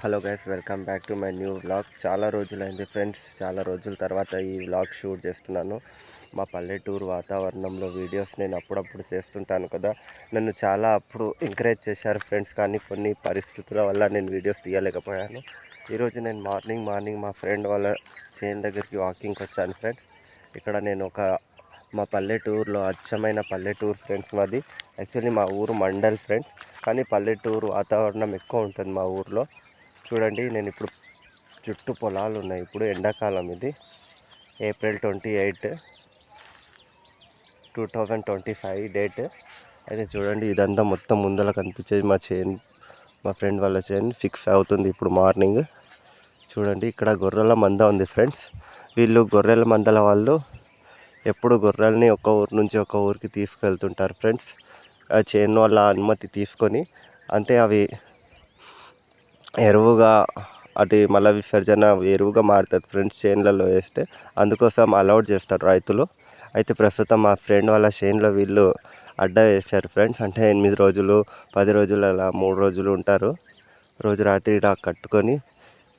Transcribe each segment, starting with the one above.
Hello guys welcome back to my new vlog. చాలా రోజులైంది friends చాలా రోజుల తర్వాత ఈ వ్లాగ్ షూట్ చేస్తున్నాను. మా పల్లెటూరు వాతావరణంలో వీడియోస్ నేను అప్పుడప్పుడు చేస్తుంటాను కదా. నన్ను చాలా అప్పుడు ఎంకరేజ్ చేశారు ఫ్రెండ్స్ కానీ కొన్ని పరిస్థితుల వల్ల నేను వీడియోస్ తీయలేకపోయాను. ఈరోజు నేను మార్నింగ్ మార్నింగ్ మా ఫ్రెండ్ వాళ్ళ చేన్ దగ్గరికి వాకింగ్కి వచ్చాను ఫ్రెండ్స్. ఇక్కడ నేను ఒక మా పల్లెటూరులో అచ్చమైన పల్లెటూరు ఫ్రెండ్స్ మాది. యాక్చువల్లీ మా ఊరు మండల్ ఫ్రెండ్స్ కానీ పల్లెటూరు వాతావరణం ఎక్కువ ఉంటుంది మా ఊర్లో. చూడండి నేను ఇప్పుడు చుట్టూ పొలాలు ఉన్నాయి. ఇప్పుడు ఎండాకాలం ఇది. April twenty eight two thousand twenty five date. అయితే చూడండి ఇదంతా మొత్తం ముందర కనిపించేది మా చైన్ మా ఫ్రెండ్ వాళ్ళ చైన్ ఫిక్స్ అవుతుంది ఇప్పుడు మార్నింగ్. చూడండి ఇక్కడ గొర్రెల మంద ఉంది ఫ్రెండ్స్. వీళ్ళు గొర్రెల మందల వాళ్ళు ఎప్పుడు గొర్రెల్ని ఒక ఊరు నుంచి ఒక ఊరికి తీసుకెళ్తుంటారు ఫ్రెండ్స్. ఆ చైన్ వాళ్ళ అనుమతి తీసుకొని అంతే అవి ఎరువుగా అది మల విసర్జన ఎరువుగా మారుతుంది. ఫ్రెండ్స్ చేనులలో వేస్తే అందుకోసం అలౌట్ చేస్తారు రైతులు. అయితే ప్రస్తుతం మా ఫ్రెండ్ వాళ్ళ చేనులో వీళ్ళు అడ్డ వేశారు ఫ్రెండ్స్. అంటే ఎనిమిది రోజులు పది రోజులు అలా మూడు రోజులు ఉంటారు. రోజు రాత్రి ఇలా కట్టుకొని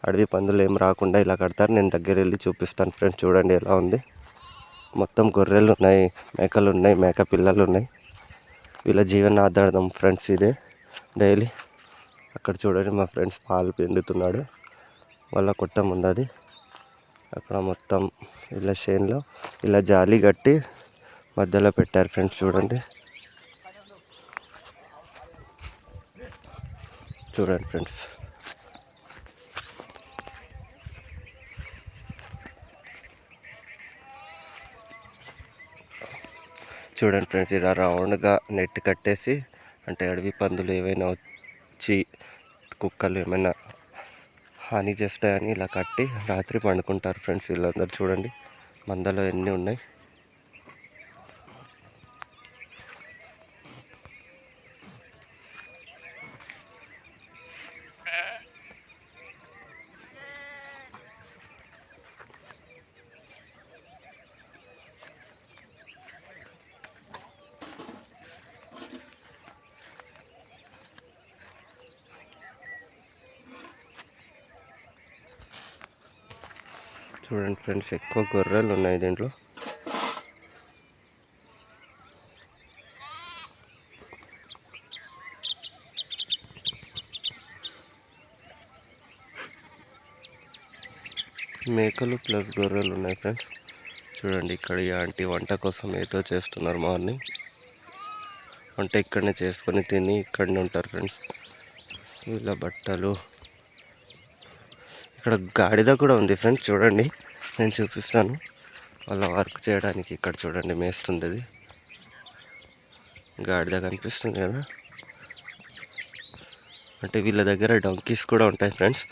అడవి పందులు ఏం రాకుండా ఇలా కడతారు. నేను దగ్గర వెళ్ళి చూపిస్తాను ఫ్రెండ్స్. చూడండి ఎలా ఉంది. మొత్తం గొర్రెలు ఉన్నాయి మేకలు ఉన్నాయి మేక పిల్లలు ఉన్నాయి. వీళ్ళ జీవనాధారం ఫ్రెండ్స్ ఇదే. డైలీ అక్కడ చూడండి మా ఫ్రెండ్స్ పాలు పిండుతున్నాడు. వాళ్ళ కొట్టం ఉన్నది. అక్కడ మొత్తం ఇలా షేన్లో ఇలా జాలి కట్టి మధ్యలో పెట్టారు ఫ్రెండ్స్ చూడండి. చూడండి ఫ్రెండ్స్. చూడండి ఫ్రెండ్స్ ఇలా రౌండ్గా నెట్ కట్టేసి అంటే అడవి పందులు ఏవైనా వచ్చి కుక్కలు ఏమైనా హాని చేస్తాయని ఇలా కట్టి రాత్రి పండుకుంటారు ఫ్రెండ్స్ వీళ్ళందరూ చూడండి మందలో ఎన్ని ఉన్నాయి. చూడండి ఫ్రెండ్స్ ఎక్కువ గొర్రెలు ఉన్నాయి దీంట్లో. మేకలు ప్లస్ గొర్రెలు ఉన్నాయి ఫ్రెండ్స్. చూడండి ఇక్కడ ఈ ఆంటీ వంట కోసం ఏదో చేస్తున్నారు మార్నింగ్. వంట ఇక్కడనే చేసుకొని తిని ఇక్కడనే ఉంటారు ఫ్రెండ్స్. ఇలా బట్టలు ఇక్కడ గాడిద కూడా ఉంది ఫ్రెండ్స్ చూడండి. నేను చూపిస్తాను. వాళ్ళ వర్క్ చేయడానికి ఇక్కడ చూడండి మేస్తుంది అది గాడిద కనిపిస్తుంది కదా. అంటే వీళ్ళ దగ్గర డంకీస్ కూడా ఉంటాయి ఫ్రెండ్స్.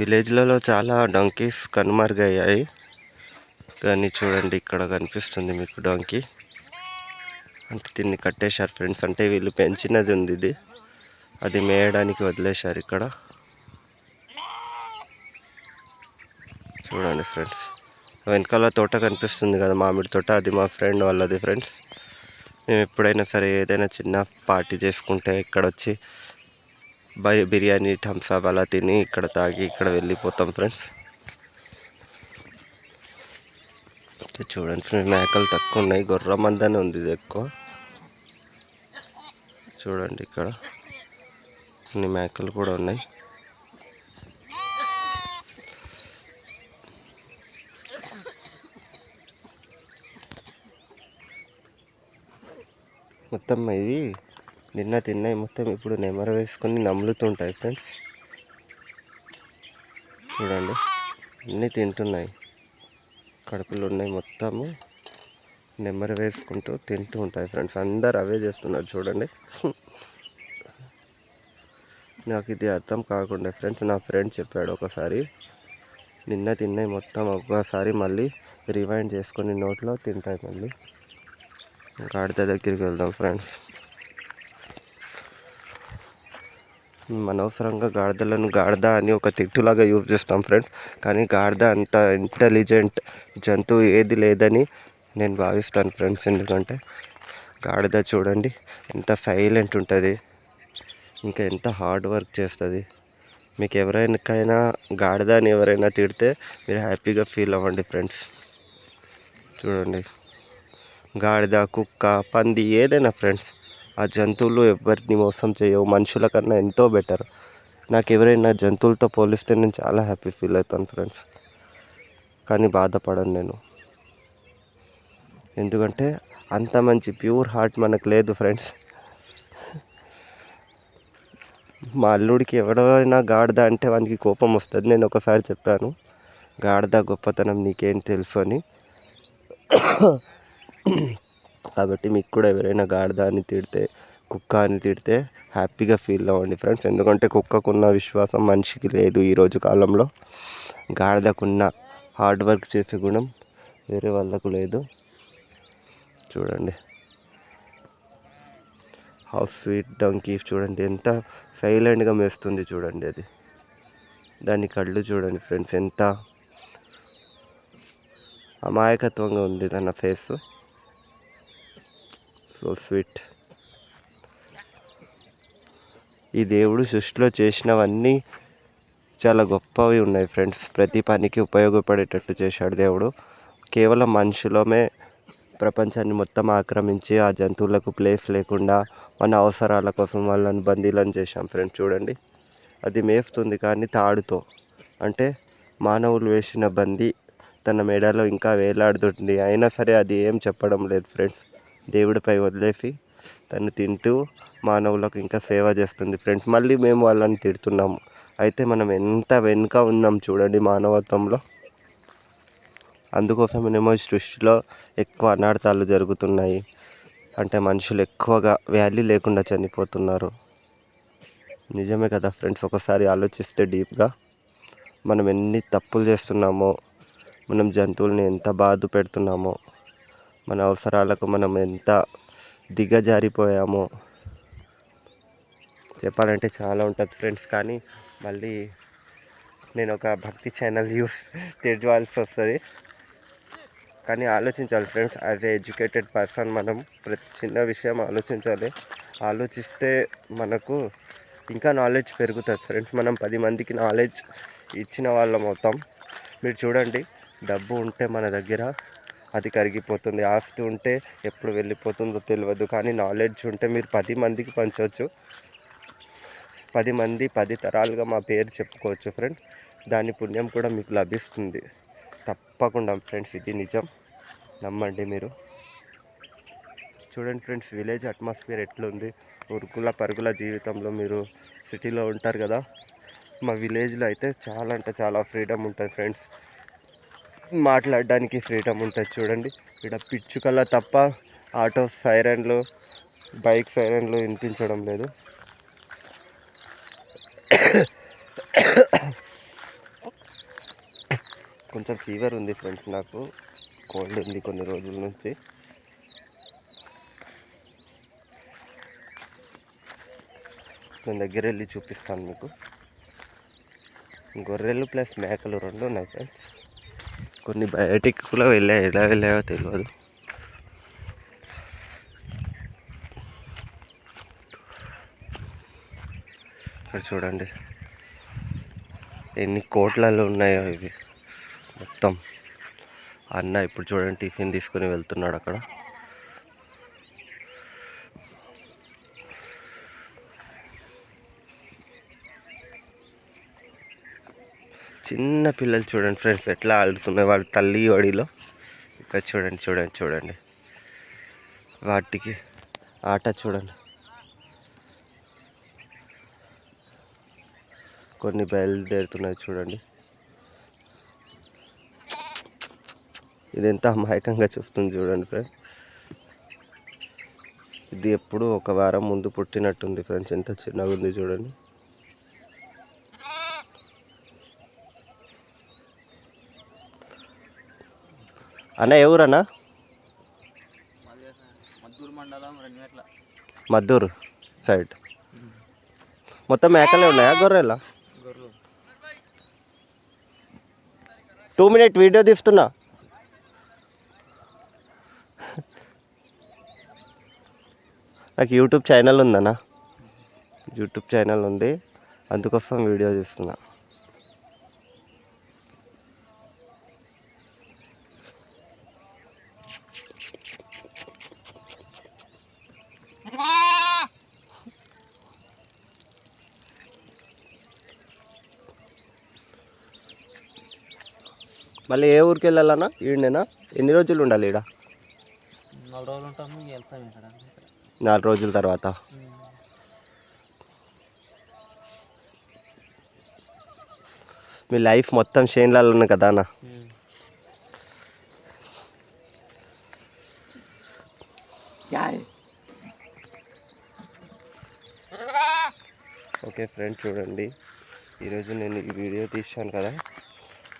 విలేజ్లలో చాలా డంకీస్ కనుమరుగయ్యాయి. కానీ చూడండి ఇక్కడ కనిపిస్తుంది మీకు డంకీ అంటే దీన్ని కట్టేశారు ఫ్రెండ్స్. అంటే వీళ్ళు పెంచినది ఉంది ఇది. అది మేయడానికి వదిలేశారు ఇక్కడ. చూడండి ఫ్రెండ్స్. వెనకాల తోట కనిపిస్తుంది కదా మామిడి తోట. అది మా ఫ్రెండ్ వాళ్ళది ఫ్రెండ్స్. మేము ఎప్పుడైనా సరే ఏదైనా చిన్న పార్టీ చేసుకుంటే ఇక్కడ వచ్చి బై బిర్యానీ థమ్స్అప్ అలా తిని ఇక్కడ తాగి ఇక్కడ వెళ్ళిపోతాం ఫ్రెండ్స్. చూడండి ఫ్రెండ్స్ మేకలు తక్కువ ఉన్నాయి. గొర్రె మందనే ఉంది ఇది ఎక్కువ. చూడండి ఇక్కడ. కొన్ని మేకలు కూడా ఉన్నాయి. మొత్తం ఇవి నిన్న తిన్నాయి. మొత్తం ఇప్పుడు నెమర వేసుకొని నములుతుంటాయి ఫ్రెండ్స్. చూడండి. అన్నీ తింటున్నాయి. కడుపులు ఉన్నాయి మొత్తము. నెమ్మర వేసుకుంటూ తింటూ ఉంటాయి ఫ్రెండ్స్. అందరు అవే చేస్తున్నారు చూడండి. నాకు ఇది అర్థం కాకుండా ఫ్రెండ్స్ నా ఫ్రెండ్ చెప్పాడు ఒకసారి. నిన్న తిన్నాయి మొత్తం. ఒక్కసారి మళ్ళీ రివైండ్ చేసుకొని నోట్లో తింటాయి మళ్ళీ. గాడిద దగ్గరికి వెళ్దాం ఫ్రెండ్స్ అనవసరంగా గాడిదలను గాడిద అని ఒక తిట్టులాగా యూజ్ చేస్తాం ఫ్రెండ్స్ కానీ గాడిద అంత ఇంటెలిజెంట్ జంతువు ఏది లేదని నేను భావిస్తాను ఫ్రెండ్స్ ఎందుకంటే గాడిద చూడండి ఎంత సైలెంట్ ఉంటుంది. ఇంకా ఎంత హార్డ్ వర్క్ చేస్తుంది. మీకు ఎవరికైనా గాడిద అని ఎవరైనా తిడితే మీరు హ్యాపీగా ఫీల్ అవ్వండి ఫ్రెండ్స్ చూడండి. గాడిద కుక్క పంది ఏదైనా ఫ్రెండ్స్ ఆ జంతువులు ఎవరిని మోసం చేయవు. మనుషుల కన్నా ఎంతో బెటర్ నాకు ఎవరైనా జంతువులతో పోలిస్తే నేను చాలా హ్యాపీ ఫీల్ అవుతాను ఫ్రెండ్స్ కానీ బాధపడను నేను. ఎందుకంటే అంత మంచి ప్యూర్ హార్ట్ మనకు లేదు ఫ్రెండ్స్ మా అల్లుడికి ఎవడైనా గాడిద అంటే వానికి కోపం వస్తుంది. నేను ఒకసారి చెప్పాను. గాడిద గొప్పతనం నీకేం తెలుసు అని. కాబట్టి మీకు కూడా ఎవరైనా గాడిద అని తిడితే కుక్క అని తిడితే హ్యాపీగా ఫీల్ అవ్వండి ఫ్రెండ్స్. ఎందుకంటే కుక్కకున్న విశ్వాసం మనిషికి లేదు ఈరోజు కాలంలో. గాడిదకున్న హార్డ్ వర్క్ చేసే గుణం వేరే వాళ్ళకు లేదు. చూడండి. హౌస్ స్వీట్ డంకీ చూడండి ఎంత సైలెంట్గా మేస్తుంది చూడండి అది. దాని కళ్ళు చూడండి ఫ్రెండ్స్ ఎంత అమాయకత్వంగా ఉంది తన ఫేస్ సో స్వీట్ ఈ దేవుడు సృష్టిలో చేసినవన్నీ చాలా గొప్పవి ఉన్నాయి ఫ్రెండ్స్ ప్రతి పనికి ఉపయోగపడేటట్టు చేశాడు దేవుడు. కేవలం మనుషులమే ప్రపంచాన్ని మొత్తం ఆక్రమించి ఆ జంతువులకు ప్లేస్ లేకుండా మన అవసరాల కోసం వాళ్ళని బందీలను చేశాం ఫ్రెండ్స్ చూడండి. అది మేపుతుంది కానీ తాడుతో. అంటే మానవులు వేసిన బందీ తన మెడలో ఇంకా వేలాడుతుంది. అయినా సరే అది ఏం చెప్పడం లేదు ఫ్రెండ్స్ దేవుడిపై వదిలేసి తను తింటూ మానవులకు ఇంకా సేవ చేస్తుంది. ఫ్రెండ్స్ మళ్ళీ మేము వాళ్ళని తిడుతున్నాము అయితే మనం ఎంత వెనుక ఉన్నాం చూడండి మానవత్వంలో. అందుకోసమేమో ఈ సృష్టిలో ఎక్కువ అనార్థాలు జరుగుతున్నాయి. అంటే మనుషులు ఎక్కువగా వాల్యూ లేకుండా చనిపోతున్నారు. నిజమే కదా ఫ్రెండ్స్ ఒకసారి ఆలోచిస్తే డీప్గా మనం ఎన్ని తప్పులు చేస్తున్నామో మనం జంతువుల్ని ఎంత బాధ పెడుతున్నామో మన అవసరాలకు మనం ఎంత దిగజారిపోయామో. చెప్పాలంటే చాలా ఉంటుంది ఫ్రెండ్స్ కానీ మళ్ళీ నేను ఒక భక్తి ఛానల్ యూస్ తెరవాల్సి వస్తుంది. కానీ ఆలోచించాలి friends as a educated person మనం ప్రతి చిన్న విషయం ఆలోచించాలి. ఆలోచిస్తే మనకు ఇంకా నాలెడ్జ్ పెరుగుతుంది ఫ్రెండ్స్ మనం పది మందికి నాలెడ్జ్ ఇచ్చిన వాళ్ళం అవుతాం. మీరు చూడండి డబ్బు ఉంటే మన దగ్గర అది కరిగిపోతుంది. ఆస్తి ఉంటే ఎప్పుడు వెళ్ళిపోతుందో తెలియదు కానీ నాలెడ్జ్ ఉంటే మీరు పది మందికి పంచవచ్చు. పది మంది పది తరాలుగా మా పేరు చెప్పుకోవచ్చు ఫ్రెండ్ దాని పుణ్యం కూడా మీకు లభిస్తుంది. తప్పకుండా ఫ్రెండ్స్ ఇది నిజం. నమ్మండి మీరు. చూడండి ఫ్రెండ్స్ విలేజ్ అట్మాస్ఫియర్ ఎట్లుంది? ఉరుకుల పరుగుల జీవితంలో మీరు సిటీలో ఉంటారు కదా. మా విలేజ్లో అయితే చాలా అంటే చాలా ఫ్రీడమ్ ఉంటుంది ఫ్రెండ్స్ మాట్లాడడానికి ఫ్రీడమ్ ఉంటుంది చూడండి. ఇక్కడ పిచ్చుకల తప్ప ఆటో సైరన్లు బైక్ సైరన్లు వినిపించడం లేదు. కొంచెం ఫీవర్ ఉంది ఫ్రెండ్స్ నాకు. కోల్డ్ ఉంది కొన్ని రోజుల నుంచి. నేను దగ్గర వెళ్ళి చూపిస్తాను మీకు. గొర్రెలు ప్లస్ మేకలు రెండు ఉన్నాయి ఫ్రెండ్స్. కొన్ని బయటికి కూడా వెళ్ళాయి ఎలా వెళ్ళాయో తెలియదు ఇక్కడ చూడండి. ఎన్ని కోట్లలో ఉన్నాయో ఇవి. మొత్తం. అన్న ఇప్పుడు చూడండి టిఫిన్ తీసుకొని వెళ్తున్నాడు అక్కడ. చిన్న పిల్లలు చూడండి ఫ్రెండ్స్ ఎట్లా ఆడుతున్నాయి వాళ్ళ తల్లి ఒడిలో. ఇక్కడ చూడండి చూడండి చూడండి. వాటికి ఆట చూడండి. కొన్ని బయలుదేరుతున్నాయి చూడండి. ఇది ఎంత అమాయకంగా చూస్తుంది చూడండి ఫ్రెండ్స్. ఇది ఎప్పుడు ఒక వారం ముందు పుట్టినట్టుంది ఫ్రెండ్స్ ఎంత చిన్నగా ఉంది చూడండి. అన్న మండలం రెండుమెట్ల. మద్దూరు సైడ్. మొత్తం మేకలే ఉన్నాయా? గొర్రెలా? గొర్రెలు. టూ మినిట్ వీడియో తీస్తున్నా. నాకు యూట్యూబ్ ఛానల్ ఉందన్నా. యూట్యూబ్ ఛానల్ ఉంది. అందుకోసం వీడియో తీస్తున్నా. మళ్ళీ ఏ ఊరికి వెళ్ళాలన్నా ఈడనేనా? ఎన్ని రోజులు ఉండాలి ఈడ? నాలుగు రోజులు ఉంటాము ఇంక వెళ్తాం ఇక్కడ నాలుగు రోజుల తర్వాత. మీ లైఫ్ మొత్తం షేన్లలో కదా అన్న? ఓకే ఫ్రెండ్ చూడండి. ఈరోజు నేను ఈ వీడియో తీశాను కదా.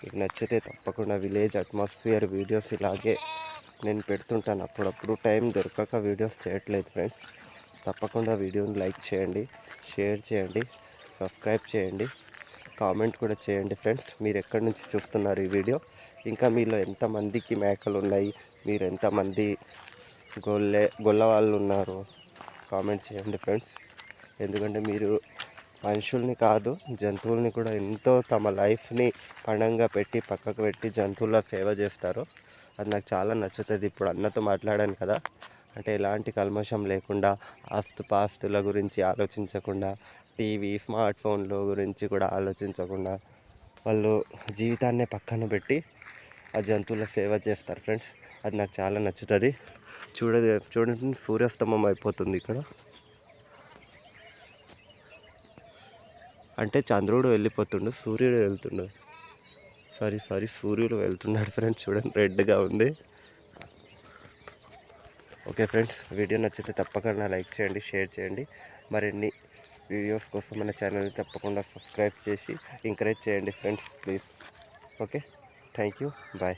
మీకు నచ్చితే తప్పకుండా విలేజ్ అట్మాస్ఫియర్ వీడియోస్ ఇలాగే నేను పెడుతుంటాను. అప్పుడప్పుడు టైం దొరకక వీడియోస్ చేయట్లేదు ఫ్రెండ్స్. తప్పకుండా వీడియోని లైక్ చేయండి షేర్ చేయండి సబ్స్క్రైబ్ చేయండి కామెంట్ కూడా చేయండి ఫ్రెండ్స్. మీరు ఎక్కడి నుంచి చూస్తున్నారు ఈ వీడియో? ఇంకా మీలో ఎంతమందికి మేకలు ఉన్నాయి? మీరు ఎంతమంది గొల్లె గొల్ల వాళ్ళు ఉన్నారు? కామెంట్ చేయండి ఫ్రెండ్స్. ఎందుకంటే మీరు మనుషుల్ని కాదు జంతువుల్ని కూడా ఎంతో తమ లైఫ్ని పణంగా పెట్టి పక్కకు పెట్టి జంతువుల సేవ చేస్తారు. అది నాకు చాలా నచ్చుతుంది ఇప్పుడు అన్నతో మాట్లాడాను కదా. అంటే ఎలాంటి కల్మషం లేకుండా ఆస్తుపాస్తుల గురించి ఆలోచించకుండా టీవీ స్మార్ట్ ఫోన్ల గురించి కూడా ఆలోచించకుండా వాళ్ళు జీవితాన్నే పక్కన పెట్టి ఆ జంతువుల సేవ చేస్తారు ఫ్రెండ్స్. అది నాకు చాలా నచ్చుతుంది. చూడ చూడండి సూర్యాస్తమం అయిపోతుంది ఇక్కడ. అంటే చంద్రుడు వెళ్ళిపోతుండు సూర్యుడు వెళ్తుండు. సారీ సారీ సూర్యుడు వెళ్తున్నాడు ఫ్రెండ్స్ చూడండి రెడ్గా ఉంది. ఓకే ఫ్రెండ్స్ వీడియో నచ్చితే తప్పకుండా లైక్ చేయండి షేర్ చేయండి. మరిన్ని వీడియోస్ కోసం మన ఛానల్ని తప్పకుండా సబ్స్క్రైబ్ చేసి ఎంకరేజ్ చేయండి friends please okay thank you bye